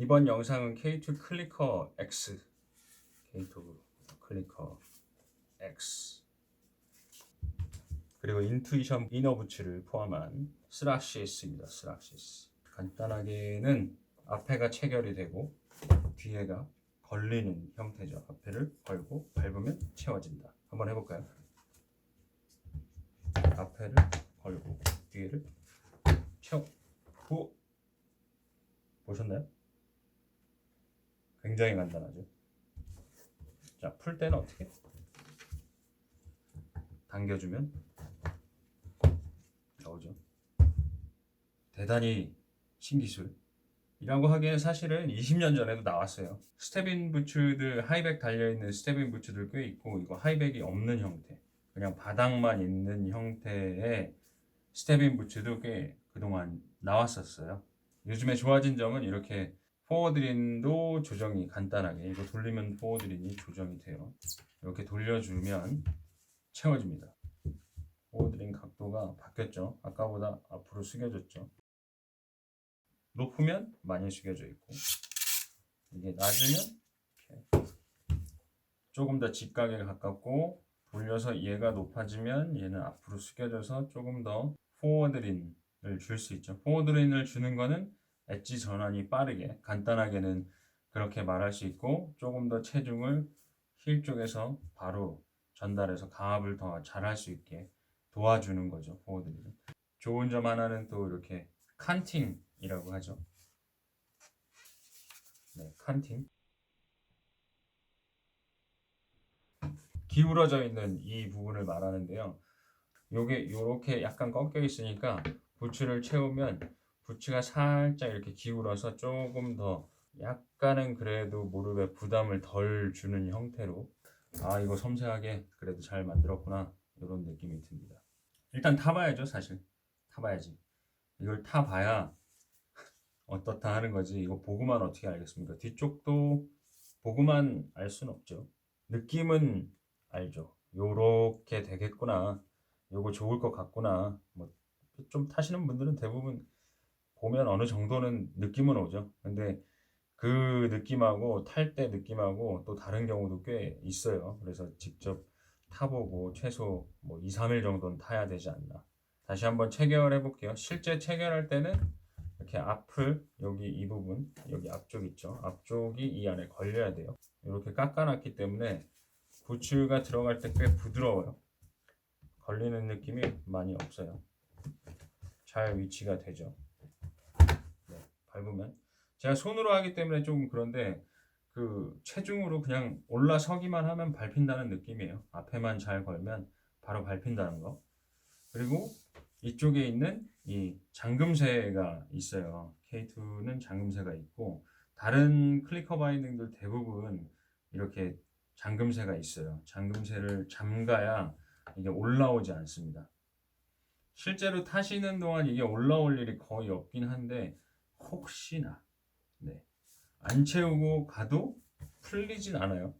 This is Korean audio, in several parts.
이번 영상은 K2 클리커 X K2 클리커 X 그리고 인투이션 이너 부츠를 포함한 스락시스입니다. 스락시스 간단하게는 앞에가 체결이 되고 뒤에가 걸리는 형태죠. 앞에를 걸고 밟으면 채워진다. 한번 해볼까요? 앞에를 걸고 뒤에를 채워 후 보셨나요? 굉장히 간단하죠. 자, 풀 때는 어떻게? 당겨주면 나오죠. 대단히 신기술 이라고 하기에는 사실은 20년 전에도 나왔어요. 스텝인 부츠들 하이백 달려있는 스텝인 부츠들 꽤 있고 이거 하이백이 없는 형태 그냥 바닥만 있는 형태의 스텝인 부츠도 꽤 그동안 나왔었어요. 요즘에 좋아진 점은 이렇게 포워드린도 조정이 간단하게 이거 돌리면 포워드린이 조정이 돼요. 이렇게 돌려주면 채워집니다. 포워드린 각도가 바뀌었죠. 아까보다 앞으로 숙여졌죠. 높으면 많이 숙여져 있고 이게 낮으면 이렇게 조금 더 직각에 가깝고 돌려서 얘가 높아지면 얘는 앞으로 숙여져서 조금 더 포워드린을 줄 수 있죠. 포워드린을 주는 거는 엣지 전환이 빠르게 간단하게는 그렇게 말할 수 있고 조금 더 체중을 힐 쪽에서 바로 전달해서 가압을 더 잘할 수 있게 도와주는 거죠 포워드린은. 좋은 점 하나는 또 이렇게 칸팅이라고 하죠. 네 칸팅. 기울어져 있는 이 부분을 말하는데요. 요게 요렇게 약간 꺾여 있으니까 부츠를 채우면 부츠가 살짝 이렇게 기울어서 조금 더 약간은 그래도 무릎에 부담을 덜 주는 형태로 아 이거 섬세하게 그래도 잘 만들었구나 이런 느낌이 듭니다. 일단 타봐야죠 사실. 타봐야지. 이걸 타봐야 어떻다 하는 거지. 이거 보고만 어떻게 알겠습니까? 뒤쪽도 보고만 알 수는 없죠. 느낌은 알죠. 요렇게 되겠구나. 요거 좋을 것 같구나. 뭐 좀 타시는 분들은 대부분 보면 어느 정도는 느낌은 오죠. 근데 그 느낌하고 탈 때 느낌하고 또 다른 경우도 꽤 있어요. 그래서 직접 타보고 최소 뭐 2, 3일 정도는 타야 되지 않나. 다시 한번 체결해 볼게요. 실제 체결할 때는 이렇게 앞을 여기 이 부분 여기 앞쪽 있죠. 앞쪽이 이 안에 걸려야 돼요. 이렇게 깎아놨기 때문에 부츠가 들어갈 때 꽤 부드러워요. 걸리는 느낌이 많이 없어요. 잘 위치가 되죠. 네, 밟으면 제가 손으로 하기 때문에 조금 그런데 그 체중으로 그냥 올라서기만 하면 밟힌다는 느낌이에요. 앞에만 잘 걸면 바로 밟힌다는 거. 그리고 이쪽에 있는 이 잠금새가 있어요. K2는 잠금새가 있고 다른 클리커 바인딩들 대부분 이렇게 잠금새가 있어요. 잠금새를 잠가야 이게 올라오지 않습니다. 실제로 타시는 동안 이게 올라올 일이 거의 없긴 한데 혹시나 네. 안 채우고 가도 풀리진 않아요.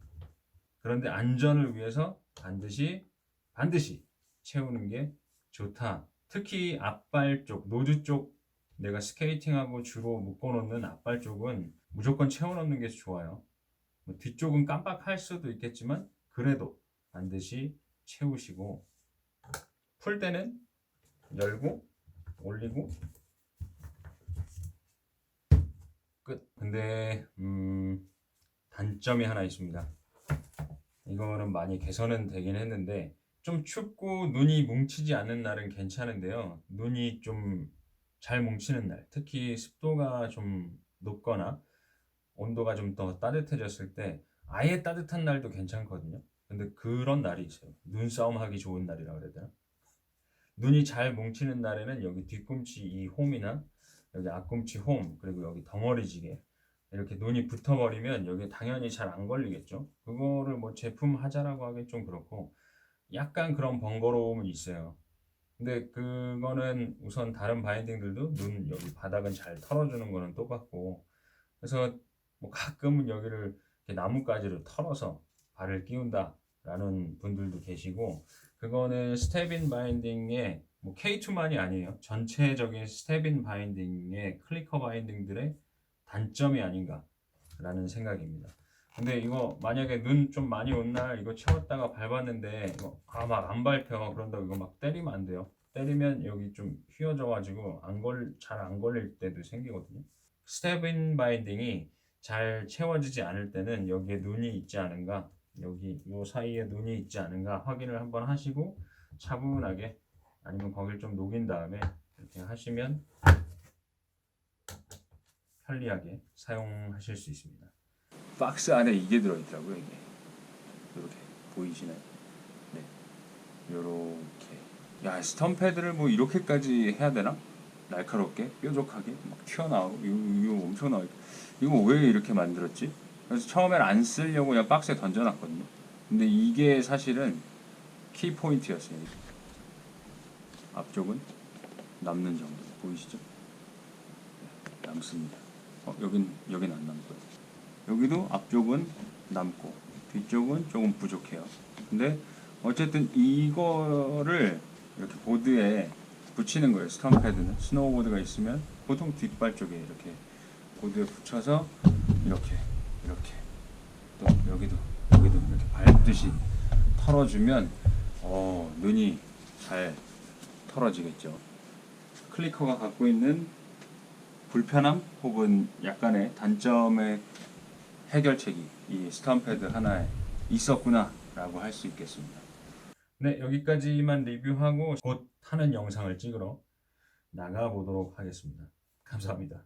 그런데 안전을 위해서 반드시 반드시 채우는 게 좋다. 특히 앞발 쪽, 노즈 쪽 내가 스케이팅하고 주로 묶어놓는 앞발 쪽은 무조건 채워놓는 게 좋아요. 뭐 뒤쪽은 깜빡할 수도 있겠지만 그래도 반드시 채우시고 풀 때는 열고 올리고 끝. 근데 음, 단점이 하나 있습니다. 이거는 많이 개선은 되긴 했는데 좀 춥고 눈이 뭉치지 않는 날은 괜찮은데요. 눈이 좀 잘 뭉치는 날, 특히 습도가 좀 높거나 온도가 좀 더 따뜻해졌을 때 아예 따뜻한 날도 괜찮거든요. 근데 그런 날이 있어요. 눈싸움 하기 좋은 날이라 그래야 되나? 눈이 잘 뭉치는 날에는 여기 뒤꿈치 이 홈이나 여기 앞꿈치 홈 그리고 여기 덩어리 지게 이렇게 눈이 붙어버리면 여기 당연히 잘 안 걸리겠죠. 그거를 뭐 제품 하자라고 하긴 좀 그렇고 약간 그런 번거로움은 있어요. 근데 그거는 우선 다른 바인딩들도 눈 여기 바닥은 잘 털어주는 거는 똑같고 그래서 뭐 가끔은 여기를 이렇게 나뭇가지를 털어서 발을 끼운다라는 분들도 계시고 그거는 스텝인 바인딩의 뭐 K2만이 아니에요. 전체적인 스텝인 바인딩의 클리커 바인딩들의 단점이 아닌가라는 생각입니다. 근데 이거 만약에 눈 좀 많이 온 날 이거 채웠다가 밟았는데 이거 아막 안 밟혀 그런다고 이거 막 때리면 안 돼요. 때리면 여기 좀 휘어져 가지고 안 걸 잘 안 걸릴 때도 생기거든요. 스텝인 바인딩이 잘 채워지지 않을 때는 여기에 눈이 있지 않은가 여기 요 사이에 눈이 있지 않은가 확인을 한번 하시고 차분하게 아니면 거길 좀 녹인 다음에 이렇게 하시면 편리하게 사용하실 수 있습니다. 박스 안에 이게 들어있더라고요 이게 이렇게 보이시나요? 네, 요렇게 야 스턴패드를 뭐 이렇게까지 해야 되나? 날카롭게 뾰족하게 막 튀어나오고 이거, 이거 엄청나 이거 왜 이렇게 만들었지? 그래서 처음엔 안 쓰려고 그냥 박스에 던져놨거든요. 근데 이게 사실은 키 포인트였어요. 앞쪽은 남는 정도 보이시죠? 네, 남습니다. 어, 여긴 여긴 안 남고요. 여기도 앞쪽은 남고 뒤쪽은 조금 부족해요. 근데 어쨌든 이거를 이렇게 보드에 붙이는 거예요. 스턴패드는 스노우보드가 있으면 보통 뒷발 쪽에 이렇게 보드에 붙여서 이렇게 이렇게 또 여기도 여기도 이렇게 밟듯이 털어주면 어 눈이 잘 털어지겠죠. 클리커가 갖고 있는 불편함 혹은 약간의 단점의 해결책이 이 스턴패드 하나에 있었구나 라고 할 수 있겠습니다. 네, 여기까지만 리뷰하고 곧 하는 영상을 찍으러 나가 보도록 하겠습니다. 감사합니다.